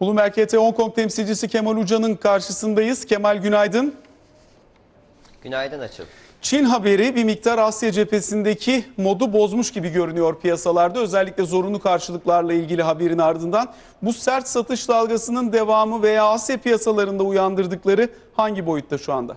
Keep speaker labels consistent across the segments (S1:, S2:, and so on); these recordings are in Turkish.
S1: Bloomberg HT Hong Kong temsilcisi Kemal Uca'nın karşısındayız. Kemal günaydın.
S2: Günaydın Açıl.
S1: Çin haberi bir miktar Asya cephesindeki modu bozmuş gibi görünüyor piyasalarda. Özellikle zorunlu karşılıklarla ilgili haberin ardından bu sert satış dalgasının devamı veya Asya piyasalarında uyandırdıkları hangi boyutta şu anda?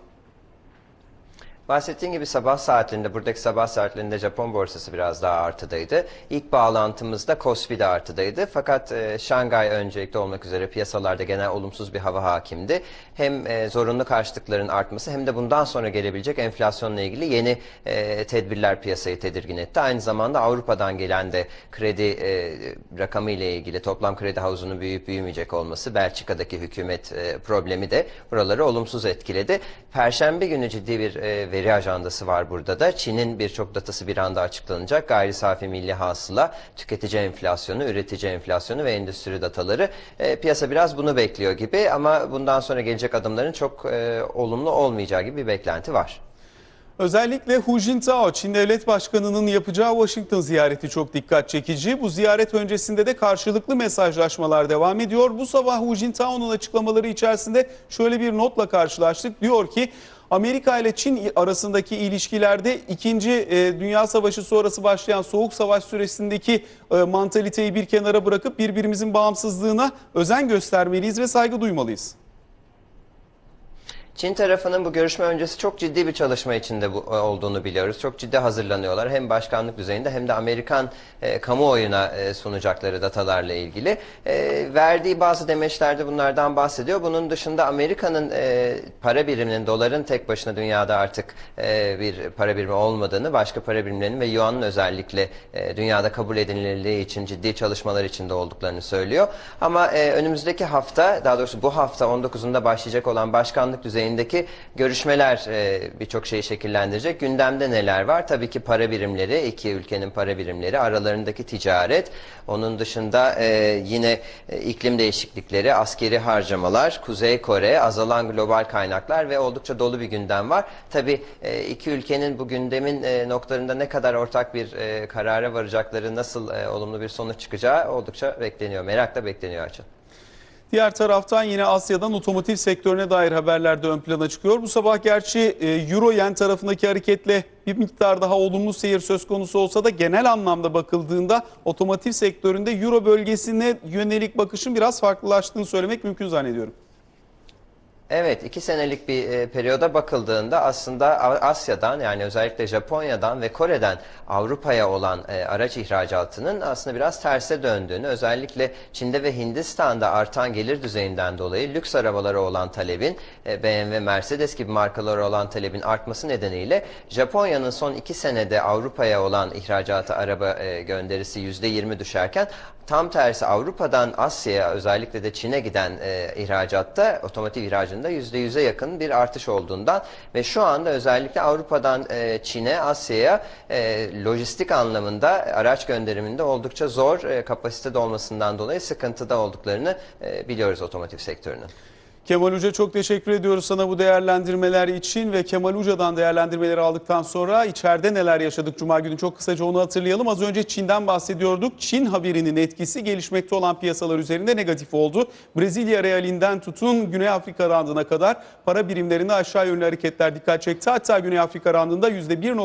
S2: Bahsettiğim gibi sabah saatlerinde, buradaki sabah saatlerinde Japon borsası biraz daha artıdaydı. İlk bağlantımızda Kospi de artıdaydı. Fakat e, Şangay öncelikli olmak üzere piyasalarda genel olumsuz bir hava hakimdi. Hem e, zorunlu karşılıkların artması hem de bundan sonra gelebilecek enflasyonla ilgili yeni e, tedbirler piyasayı tedirgin etti. Aynı zamanda Avrupa'dan gelen de kredi e, rakamı ile ilgili toplam kredi havuzunun büyüyüp büyümeyecek olması, Belçika'daki hükümet e, problemi de buraları olumsuz etkiledi. Perşembe günü ciddi bir e, veri ajandası var burada da. Çin'in birçok datası bir anda açıklanacak. Gayri safi milli hasıla, tüketici enflasyonu, üretici enflasyonu ve endüstri dataları. E, piyasa biraz bunu bekliyor gibi ama bundan sonra gelecek adımların çok e, olumlu olmayacağı gibi bir beklenti var.
S1: Özellikle Hu Jintao, Çin Devlet Başkanı'nın yapacağı Washington ziyareti çok dikkat çekici. Bu ziyaret öncesinde de karşılıklı mesajlaşmalar devam ediyor. Bu sabah Hu Jintao'nun açıklamaları içerisinde şöyle bir notla karşılaştık. Diyor ki Amerika ile Çin arasındaki ilişkilerde 2. Dünya Savaşı sonrası başlayan Soğuk Savaş süresindeki e, mantaliteyi bir kenara bırakıp birbirimizin bağımsızlığına özen göstermeliyiz ve saygı duymalıyız.
S2: Çin tarafının bu görüşme öncesi çok ciddi bir çalışma içinde bu, olduğunu biliyoruz. Çok ciddi hazırlanıyorlar. Hem başkanlık düzeyinde hem de Amerikan e, kamuoyuna e, sunacakları datalarla ilgili. E, verdiği bazı demeçlerde bunlardan bahsediyor. Bunun dışında Amerika'nın e, para biriminin, doların tek başına dünyada artık e, bir para birimi olmadığını, başka para birimlerinin ve yuanın özellikle e, dünyada kabul edilirliği için ciddi çalışmalar içinde olduklarını söylüyor. Ama e, önümüzdeki hafta, daha doğrusu bu hafta 19'unda başlayacak olan başkanlık düzeyinde düzeyindeki görüşmeler e, birçok şeyi şekillendirecek. Gündemde neler var? Tabii ki para birimleri, iki ülkenin para birimleri, aralarındaki ticaret, onun dışında e, yine e, iklim değişiklikleri, askeri harcamalar, Kuzey Kore, azalan global kaynaklar ve oldukça dolu bir gündem var. Tabii e, iki ülkenin bu gündemin e, noktalarında ne kadar ortak bir e, karara varacakları, nasıl e, olumlu bir sonuç çıkacağı oldukça bekleniyor. Merakla bekleniyor açın.
S1: Diğer taraftan yine Asya'dan otomotiv sektörüne dair haberler de ön plana çıkıyor. Bu sabah gerçi e, Euro Yen tarafındaki hareketle bir miktar daha olumlu seyir söz konusu olsa da genel anlamda bakıldığında otomotiv sektöründe Euro bölgesine yönelik bakışın biraz farklılaştığını söylemek mümkün zannediyorum.
S2: Evet, iki senelik bir e, periyoda bakıldığında aslında Asya'dan yani özellikle Japonya'dan ve Kore'den Avrupa'ya olan e, araç ihracatının aslında biraz terse döndüğünü, özellikle Çin'de ve Hindistan'da artan gelir düzeyinden dolayı lüks arabalara olan talebin, e, BMW, Mercedes gibi markalara olan talebin artması nedeniyle Japonya'nın son iki senede Avrupa'ya olan ihracatı araba e, gönderisi %20 düşerken tam tersi Avrupa'dan Asya'ya özellikle de Çin'e giden e, ihracatta otomotiv ihracında %100'e yakın bir artış olduğundan ve şu anda özellikle Avrupa'dan e, Çin'e, Asya'ya e, lojistik anlamında araç gönderiminde oldukça zor e, kapasitede olmasından dolayı sıkıntıda olduklarını e, biliyoruz otomotiv sektörünün.
S1: Kemal Uca çok teşekkür ediyoruz sana bu değerlendirmeler için ve Kemal Uca'dan değerlendirmeleri aldıktan sonra içeride neler yaşadık Cuma günü çok kısaca onu hatırlayalım. Az önce Çin'den bahsediyorduk. Çin haberinin etkisi gelişmekte olan piyasalar üzerinde negatif oldu. Brezilya realinden tutun Güney Afrika randına kadar para birimlerinde aşağı yönlü hareketler dikkat çekti. Hatta Güney Afrika randında %1.